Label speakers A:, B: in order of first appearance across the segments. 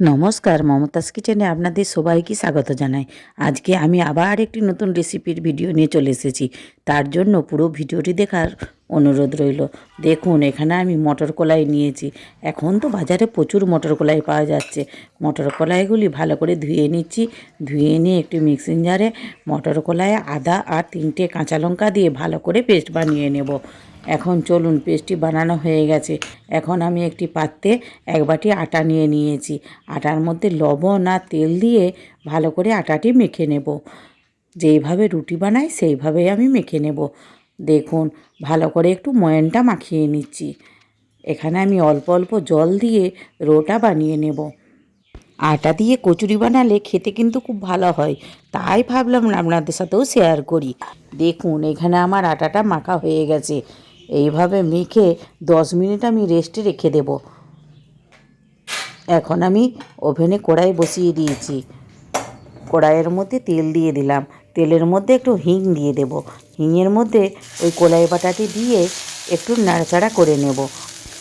A: নমস্কার, মমতাজ কিচেনে আপনাদের সবাইকে স্বাগত জানাই। আজকে আমি আবার একটি নতুন রেসিপির ভিডিও নিয়ে চলে এসেছি। তার জন্য পুরো ভিডিওটি দেখার অনুরোধ রইল। দেখুন, এখানে আমি মটর কলাই নিয়েছি। এখন তো বাজারে প্রচুর মটর কলাই পাওয়া যাচ্ছে। মটর কলাইগুলি ভালো করে ধুয়ে নিচ্ছি। ধুয়ে নিয়ে একটি মিক্সিং জারে মটর কলাই আদা আর তিনটে কাঁচা লঙ্কা দিয়ে ভালো করে পেস্ট বানিয়ে নেব। এখন চলুন, পেস্টটি বানানো হয়ে গেছে। এখন আমি একটি পাত্রে এক বাটি আটা নিয়ে নিয়েছি। আটার মধ্যে লবণ আর তেল দিয়ে ভালো করে আটাটি মেখে নেব। যেইভাবে রুটি বানাই, সেইভাবেই আমি মেখে নেব। দেখুন, ভালো করে একটু ময়নটা মাখিয়ে নিচ্ছি। এখানে আমি অল্প অল্প জল দিয়ে রোটা বানিয়ে নেব। আটা দিয়ে কচুরি বানালে খেতে কিন্তু খুব ভালো হয়। তাই ভাবলাম আপনাদের সাথেও শেয়ার করি। দেখুন, এখানে আমার আটাটা মাখা হয়ে গেছে। এইভাবে মেখে দশ মিনিট আমি রেস্টে রেখে দেব। এখন আমি ওভেনে কড়াই বসিয়ে দিয়েছি। কড়াইয়ের মধ্যে তেল দিয়ে দিলাম। তেলের মধ্যে একটু হিং দিয়ে দেব। হিঙের মধ্যে ওই কলাই বাটাটি দিয়ে একটু নাড়াচাড়া করে নেব।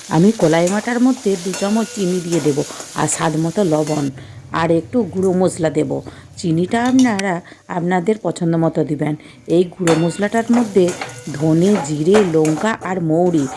A: আমি কলাই বাটার মধ্যে দু চামচ চিনি দিয়ে দেব আর স্বাদ মতো লবণ। আর একটু গুঁড়ো মশলা দেব। চিনিটা আপনারা আপনাদের পছন্দ মতো দেবেন। এই গুঁড়ো মশলাটার মধ্যে ধনে, জিরে, লঙ্কা আর মৌরি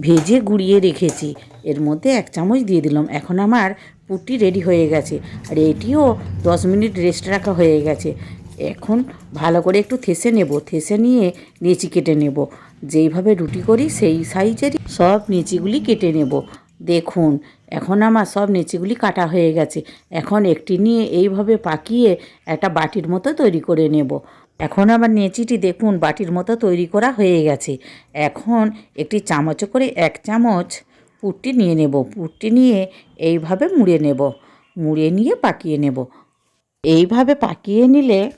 A: ভেজে গুঁড়িয়ে রেখেছি। এর মধ্যে এক চামচ দিয়ে দিলাম। এখন আমার পুটি রেডি হয়ে গেছে। আর এটিও দশ মিনিট রেস্ট রাখা হয়ে গেছে। এখন ভালো করে একটু থেসে নেব। থেসে নিয়ে নেচি কেটে নেব। যেইভাবে রুটি করি সেই সাইজেরই সব নেচিগুলি কেটে নেব। দেখুন, এখন আমার সব নেচিগুলি কাটা হয়ে গেছে। এখন একটি নিয়ে এইভাবে পাকিয়ে একটা বাটির মতো তৈরি করে নেব। এখন আমার নেচিটি দেখুন, বাটির মতো তৈরি করা হয়ে গেছে। এখন একটি চামচ করে এক চামচ পুটটি নিয়ে নেব। পুটটি নিয়ে এইভাবে মুড়ে নেব। মুড়ে নিয়ে পাকিয়ে নেব। এইভাবে পাকিয়ে নিলে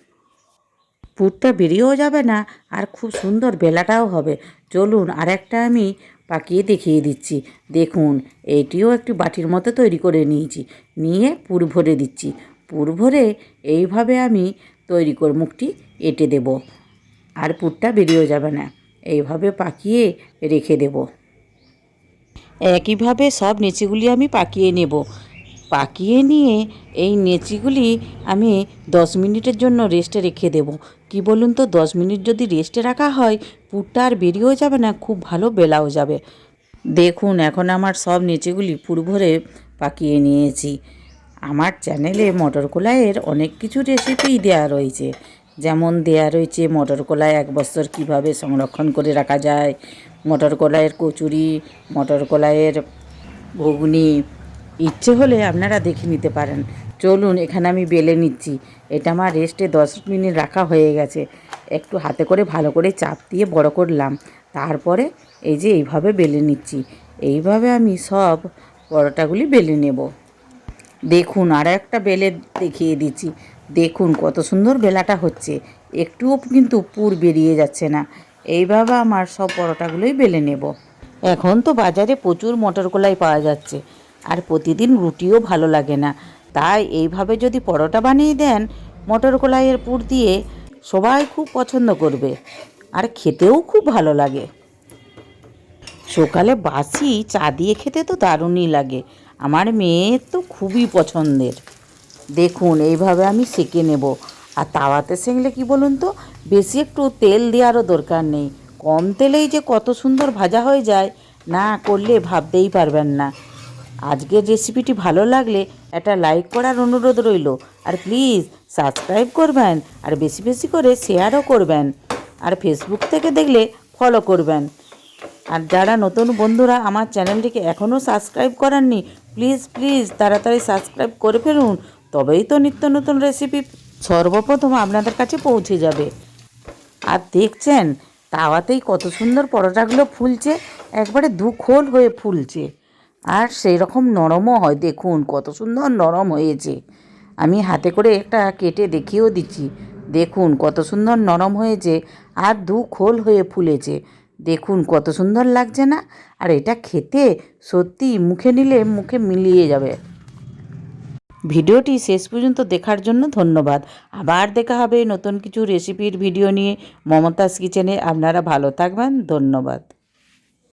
A: পুরটা বেরিয়েও যাবে না, আর খুব সুন্দর বেলাটাও হবে। চলুন আর একটা আমি পাকিয়ে দেখিয়ে দিচ্ছি। দেখুন এটিও একটি বাটির মতো তৈরি করে নিয়েছি। নিয়ে পুর ভরে দিচ্ছি। পুর ভরে এইভাবে আমি তৈরি করে, মুখটি এঁটে দেব। আর পুরটা বেরিয়েও যাবে না। এইভাবে পাকিয়ে রেখে দেব। একইভাবে সব নেচিগুলি আমি পাকিয়ে নেব। পাকিয়ে নিয়ে এই নেচিগুলি আমি দশ মিনিটের জন্য রেস্টে রেখে দেব। কি বলুন তো, দশ মিনিট যদি রেস্টে রাখা হয়, পুরটা আর বেরিয়েও যাবে না, খুব ভালো বেলাও যাবে। দেখুন, এখন আমার সব নেচিগুলি পুর ভরে পাকিয়ে নিয়েছি। আমার চ্যানেলে মটর কলাইয়ের অনেক কিছু রেসিপিই দেওয়া রয়েছে। যেমন দেয়া রয়েছে মটর কলাই এক বছর কীভাবে সংরক্ষণ করে রাখা যায় মটর কলাইয়ের কচুরি মটর কলাইয়ের ঘুগনি ইচ্ছে হলে আপনারা দেখে নিতে পারেন। চলুন, এখানে আমি বেলে নিচ্ছি। এটা আমার রেস্টে দশ মিনিট রাখা হয়ে গেছে। একটু হাতে করে ভালো করে চাপ দিয়ে বড় করলাম। তারপরে এই যে এইভাবে বেলে নিচ্ছি। এইভাবে আমি সব পরোটাগুলি বেলে নেব। দেখুন, আর একটা বেলে দেখিয়ে দিচ্ছি। দেখুন, কত সুন্দর বেলাটা হচ্ছে। একটুও কিন্তু পুর বেরিয়ে যাচ্ছে না। এইভাবে আমার সব পরোটাগুলোই বেলে নেব। এখন তো বাজারে প্রচুর মটর কলাই পাওয়া যাচ্ছে। আর প্রতিদিন রুটিও ভালো লাগে না। তাই এইভাবে যদি পরোটা বানিয়ে দেন, মটর কলাইয়ের পুর দিয়ে সবাই খুব পছন্দ করবে আর খেতেও খুব ভালো লাগে। সকালে বাসি চা দিয়ে খেতে তো দারুণই লাগে। আমার মেয়ের তো খুবই পছন্দের। দেখুন, এইভাবে আমি সেঁকে নেব। আর তাওয়াতে সেঁকলে কি বলুন তো, বেশি একটু তেল দেওয়ারও দরকার নেই। কম তেলেই যে কত সুন্দর ভাজা হয়ে যায়, না করলে ভাবতেই পারবেন না। আজকের রেসিপিটি ভালো লাগলে একটা লাইক করার অনুরোধ রইল। আর প্লিজ সাবস্ক্রাইব করবেন আর বেশি বেশি করে শেয়ারও করবেন। আর ফেসবুক থেকে দেখলে ফলো করবেন। আর যারা নতুন বন্ধুরা আমার চ্যানেলটিকে এখনও সাবস্ক্রাইব করাননি প্লিজ প্লিজ তাড়াতাড়ি সাবস্ক্রাইব করে ফেলুন। তবেই তো নিত্য নতুন রেসিপি সর্বপ্রথম আপনাদের কাছে পৌঁছে যাবে। আর দেখছেন, তাওয়াতেই কত সুন্দর পরোটাগুলো ফুলছে, একবারে দু খোল হয়ে ফুলছে। আর সেই রকম নরমও হয়, দেখুন কত সুন্দর নরম হয়েছে। আমি হাতে করে একটা কেটে দেখিয়েও দিচ্ছি। দেখুন কত সুন্দর নরম হয়েছে আর দু খোল হয়ে ফুলেছে। দেখুন কত সুন্দর লাগছে না? আর এটা খেতে সত্যি মুখে নিলে মুখে মিলিয়ে যাবে। ভিডিওটি শেষ পর্যন্ত দেখার জন্য ধন্যবাদ। আবার দেখা হবে নতুন কিছু রেসিপির ভিডিও নিয়ে মমতাজ কিচেনে। আপনারা ভালো থাকবেন। ধন্যবাদ।